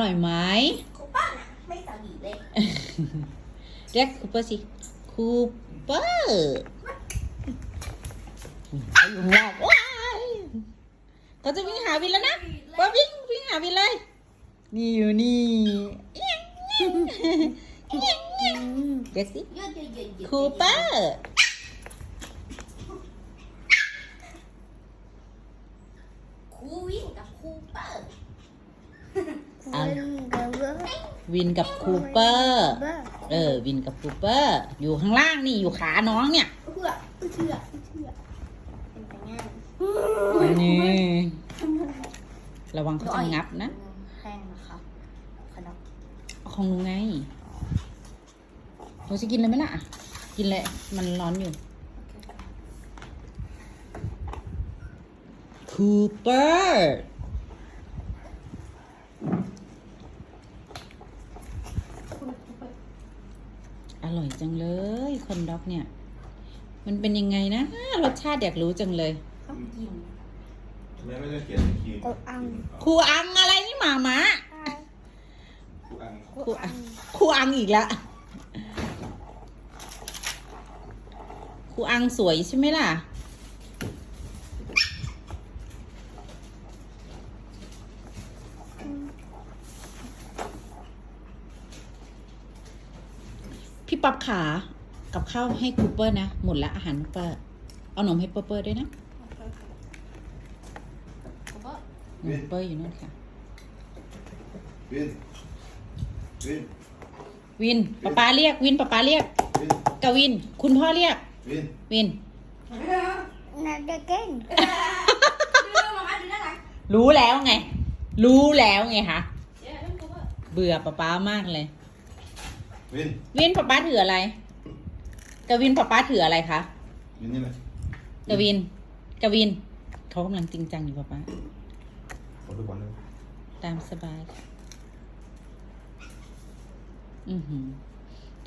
ร่อยไหมคูป้าน่ะไม่สวีทเลยเรียกคูเปอร์สิคูเปอร์อยู่ข้างล่างว้ายเขาจะวิ่งหาวินแล้วนะว่าวิ่งวิ่งหาวินเลย นี่อยู่นี่เรียกสิหยืดหยืดหยืดหยืดคูเปอร์คูวิ่งกับคูเปอร์ เอา กับเบอร์ วินกับคูเปอร์เบอร์ เออ วินกับคูเปอร์ อยู่ข้างล่างนี่อยู่ขาน้องเนี่ยเพื่อเชื่อเชื่อเป็นไปง่ายนี่ระวังเขาจะงับนะแห้งนะคะขนมเอาของหนูไงหนูจะกินเลยไหมล่ะ กินเลย มันร้อนอยู่คูเปอร์ อร่อยจังเลยคอนด็อกเนี่ย มันเป็นยังไงนะ รสชาติอยากรู้จังเลยต้องกินทำไมไม่ได้เขียนในคีย์กูอังครูอังอะไรนี่หมามาครูอังครูอังครูอังอีกละครูอังสวยใช่ไหมล่ะ พี่ป๊อบขากับข้าวให้คูเปอร์นะ หมดละอาหารคูเปอร์เอาหนมให้เปอร์เปอร์ด้วยนะแล้วก็หนมเปอร์อยู่นู่นค่ะ วิน วิน วินป๊าป๊าเรียก วินป๊าป๊าเรียกวินกวิน คุณพ่อเรียก วิน วินนาเดเก่งดูมามาดูด้านหลังรู้แล้วไง รู้แล้วไงคะเดี๋ยวเรื่องคูเปอร์เบื่อป๊าป๊ามากเลย วิน วินป๊าป๊าถืออะไรกวินป๊าป๊าถืออะไรคะวินนี่แหละกวินกวินเขากำลังจริงจังอยู่ป๊าป๊าขอดูก่อนเลยตามสบายค่ะอือหือ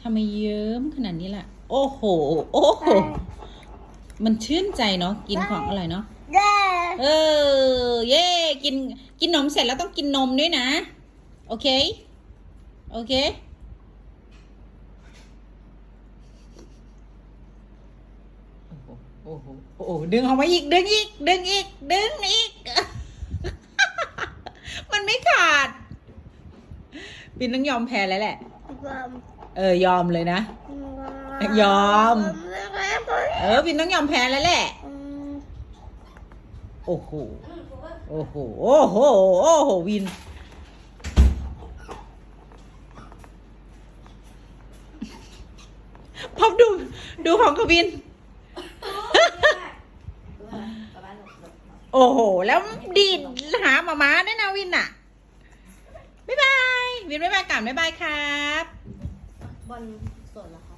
ทำไมเยิ้มขนาดนี้ล่ะ โอ้โห โอ้โห มันชื่นใจเนาะกินของอร่อยเนาะเด้เออ เย่กิน กินนมเสร็จแล้วต้องกินนมด้วยนะ โอเค โอเค โอ้โหโอ้โหโอ้โหดึงออกมาอีก ดึงอีก ดึงอีก ดึงอีก มันไม่ขาด ปินต้องยอมแพ้แล้วแหละบอมเออยอมเลยนะ ยอม เออปินต้องยอมแพ้แล้วแหละ โอ้โหอืมคูเปอร์โอ้โห โอ้โห โอ้โห วิน พบดู ดูของกวิน ดูมาประมาณหกหก โอ้โห แล้วดีดหาหมาม้าด้วยนะวินอะบ๊ายบาย วินบ๊ายบายกลับบ๊ายบายครับ บอลสดเหรอคะ